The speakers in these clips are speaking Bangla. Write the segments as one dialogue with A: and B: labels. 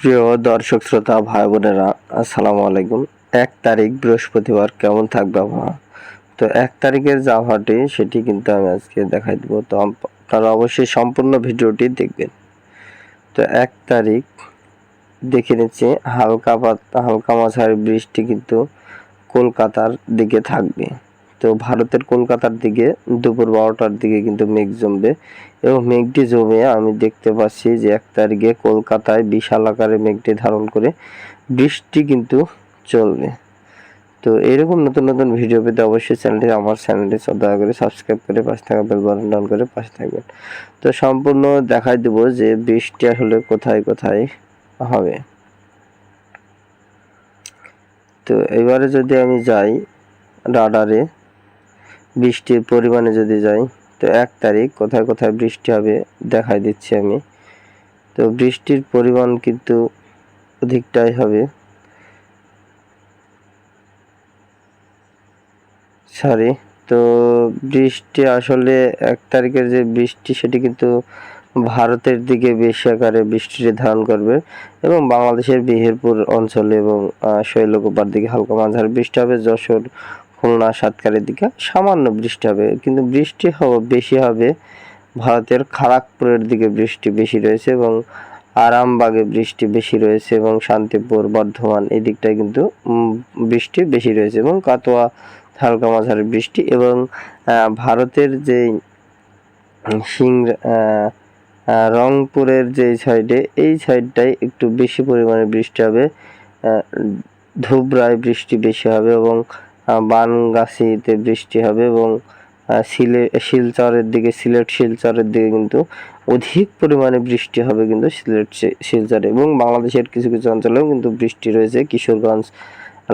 A: প্রিয় দর্শক, শ্রোতা, ভাই বোনেরা, আসসালামু আলাইকুম। এক তারিখ, বৃহস্পতিবার, কেমন থাকবে আবহাওয়া? তো এক তারিখের যে আবহাওয়াটি, সেটি কিন্তু আমি আজকে দেখাই দেবো। তো আপ- আপনারা অবশ্যই সম্পূর্ণ ভিডিওটি দেখবেন। তো এক তারিখ, দেখে নিচ্ছি, হালকা পাত হালকা মাঝারি বৃষ্টি কিন্তু কলকাতার দিকে থাকবে। তো ভারতের কলকাতার দিকে, দুপুর বারোটার দিকে কিন্তু মেঘ জমবে এবং মেঘটি জমে আমি দেখতে পাচ্ছি যে এক তারিখে কলকাতায় বিশাল আকারে মেঘটি ধারণ করে বৃষ্টি কিন্তু চলবে। তো এরকম নতুন নতুন ভিডিও পেতে অবশ্যই চ্যানেলটি আমার চ্যানেলটি দয়া করে সাবস্ক্রাইব করে পাশে থাকা বেল বাটন ডাউন করে পাশে থাকবেন। তো সম্পূর্ণ দেখাই দেব যে বৃষ্টি আসলে কোথায় কোথায় হবে। তো এবারে যদি আমি যাই রাডারে বৃষ্টির পরিমাণে যদি যাই, তো এক তারিখ কোথায় কোথায় বৃষ্টি হবে দেখাই দিচ্ছি আমি। তো বৃষ্টির পরিমাণ কিন্তু অধিকটাই হবে। সরি তো বৃষ্টি আসলে এক তারিখের যে বৃষ্টি, সেটি কিন্তু ভারতের দিকে বেশি আকারে বৃষ্টিটি ধারণ করবে এবং বাংলাদেশের বিহিরপুর অঞ্চলে এবং শৈলকুপার দিকে হালকা মাঝারি বৃষ্টি হবে। যশোর খুলনা সাতকারের দিকে সামান্য বৃষ্টি হবে, কিন্তু বৃষ্টি হবে বেশি হবে ভারতের খড়গপুরের দিকে বৃষ্টি বেশি রয়েছে এবং আরামবাগে বৃষ্টি বেশি রয়েছে এবং শান্তিপুর, বর্ধমান এই দিকটায় কিন্তু বৃষ্টি বেশি রয়েছে এবং কাতোয়া হালকা মাঝারি বৃষ্টি এবং ভারতের যে সিং রংপুরের যে সাইডে এই সাইডটায় একটু বেশি পরিমাণে বৃষ্টি হবে ধুবরায় বৃষ্টি বেশি হবে এবং বানগাছিতে বৃষ্টি হবে এবং সিলে শিলচরের দিকে, সিলেট শিলচরের দিকে কিন্তু অধিক পরিমাণে বৃষ্টি হবে কিন্তু সিলেট শিলচরে এবং বাংলাদেশের কিছু কিছু অঞ্চলেও কিন্তু বৃষ্টি রয়েছে। কিশোরগঞ্জ,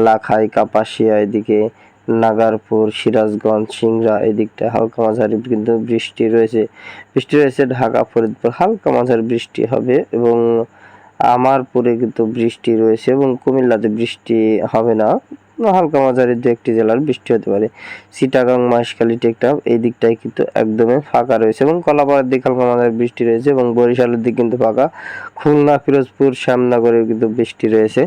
A: লাখাই, কাপাসিয়া, এদিকে নাগারপুর, সিরাজগঞ্জ, সিংড়া এদিকটা হালকা মাঝারি কিন্তু বৃষ্টি রয়েছে। বৃষ্টি রয়েছে ঢাকা, ফরিদপুর, হালকা মাঝারি বৃষ্টি হবে এবং আমারপুরে কিন্তু বৃষ্টি রয়েছে এবং কুমিল্লাতে বৃষ্টি হবে না। হালকা মাঝারি দু একটি জেলার বৃষ্টি হতে পারে। চিটাগাং মহেশখালী টেকটাপ এই দিকটায় কিন্তু একদমই ফাঁকা রয়েছে এবং কলাপাড়ার দিকে হালকা মাঝারি বৃষ্টি রয়েছে এবং বরিশালের দিক কিন্তু ফাঁকা। খুলনা, ফিরোজপুর, শ্যামনগরেও কিন্তু বৃষ্টি রয়েছে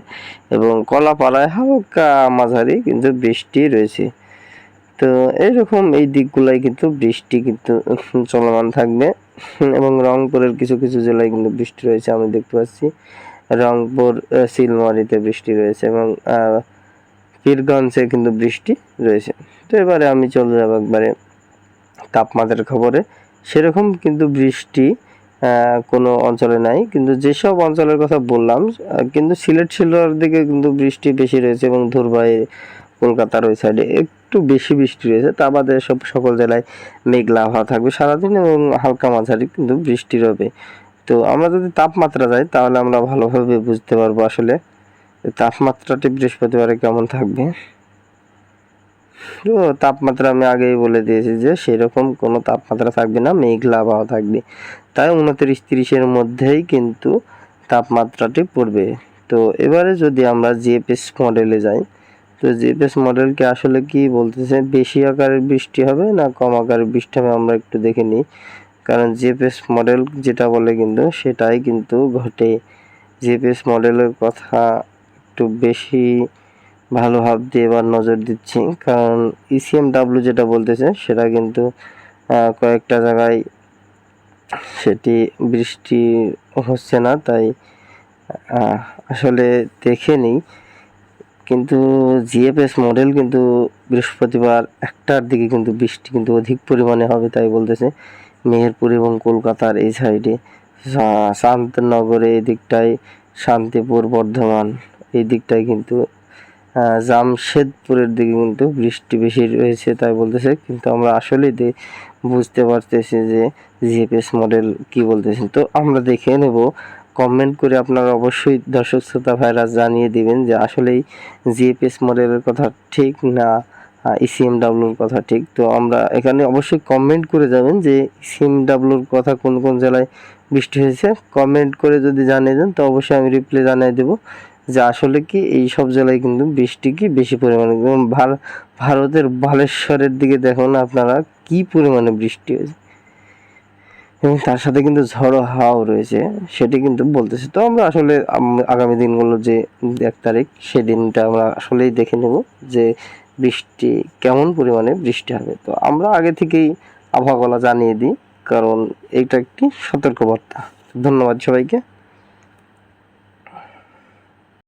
A: এবং কলাপাড়ায় হালকা মাঝারি কিন্তু বৃষ্টি রয়েছে। তো এইরকম এই দিকগুলাই কিন্তু বৃষ্টি কিন্তু চলমান থাকবে এবং রংপুরের কিছু কিছু জেলায় কিন্তু বৃষ্টি রয়েছে, আমি দেখতে পাচ্ছি। রংপুর শিলমারিতে বৃষ্টি রয়েছে এবং পীরগঞ্জে কিন্তু বৃষ্টি রয়েছে। তো এবারে আমি চলে যাব একবারে তাপমাত্রার খবরে। সেরকম কিন্তু বৃষ্টি কোনো অঞ্চলে নাই। কিন্তু যেসব অঞ্চলের কথা বললাম কিন্তু সিলেট শিলচর দিকে কিন্তু বৃষ্টি বেশি রয়েছে এবং ধুরবাই কলকাতার ওই সাইডে একটু বেশি বৃষ্টি রয়েছে। তা বাদে সব সকল জেলায় মেঘলা আবহাওয়া থাকবে সারাদিন এবং হালকা মাঝারি কিন্তু বৃষ্টি হবে তো আমরা যদি তাপমাত্রা যাই, তাহলে আমরা ভালোভাবে বুঝতে পারব আসলে তাপমাত্রাটি বৃহস্পতিবারে কেমন থাকবে? তো তাপমাত্রা আমি আগেই বলে দিয়েছি যে সেরকম কোনো তাপমাত্রা থাকবে না, মেঘলা আবহাওয়া থাকবে। তাই উনত্রিশ তিরিশের মধ্যেই কিন্তু তাপমাত্রাটি পড়বে। তো এবারে যদি আমরা জিএপিএস মডেলে যাই, তো জিপিএস মডেলকে আসলে কি বলতেছে, বেশি আকারের বৃষ্টি হবে না কম আকারের বৃষ্টি হবে আমরা একটু দেখে নিই। কারণ জিপিএস মডেল যেটা বলে কিন্তু সেটাই কিন্তু ঘটে। জিপিএস মডেলের কথা একটু বেশি ভালো ভাব দিয়ে এবার নজর দিচ্ছি। কারণ E ইসিএম ডাব্লিউ যেটা বলতেছে, সেটা কিন্তু কয়েকটা জায়গায় সেটি বৃষ্টি হচ্ছে না, তাই আসলে দেখে নিই। কিন্তু জিএফএস মডেল কিন্তু বৃহস্পতিবার একটার দিকে কিন্তু বৃষ্টি কিন্তু অধিক পরিমাণে হবে, তাই বলতেছে মেহেরপুর এবং কলকাতার এই সাইডে। শান্তনগরে এদিকটায় শান্তিপুর বর্ধমান। এই দিকটায় কিন্তু জামশেদপুরের দিকে কিন্তু বৃষ্টি বেশি রয়েছে তাই বলতেছে। কিন্তু আমরা আসলেই বুঝতে পারতেছি যে জিএফএস মডেল কি বলতেছেন তো আমরা দেখে নেব কমেন্ট করে আপনারা অবশ্যই দর্শক শ্রোতা ভাইরা জানিয়ে দিবেন যে আসলেই জিএফএস মডেলের কথা ঠিক না ইসিএম ডাব্লুর কথা ঠিক। তো আমরা এখানে অবশ্যই কমেন্ট করে যাবেন যে ইসিএম ডাব্লুর কথা কোন কোন জেলায় বৃষ্টি হয়েছে। কমেন্ট করে যদি জানিয়ে দেন, তো অবশ্যই আমি রিপ্লাই জানিয়ে দেবো। যে আসলে কি এই সব জেলায় কিন্তু বৃষ্টি কি বেশি পরিমাণে? ভারতের বালেশ্বরের দিকে দেখুন আপনারা কি পরিমাণে বৃষ্টি হয়েছে। এবং তার সাথে কিন্তু ঝড়ো হাওয়াও রয়েছে, সেটি কিন্তু বলতেছে। তো আমরা আসলে আগামী দিনগুলো যে এক তারিখ সেদিনটা আমরা আসলেই দেখে নেব যে বৃষ্টি কেমন পরিমাণে বৃষ্টি হবে। তো আমরা আগে থেকেই আবহাওয়ালা জানিয়ে দিই, কারণ এইটা একটি সতর্কবার্তা। ধন্যবাদ সবাইকে।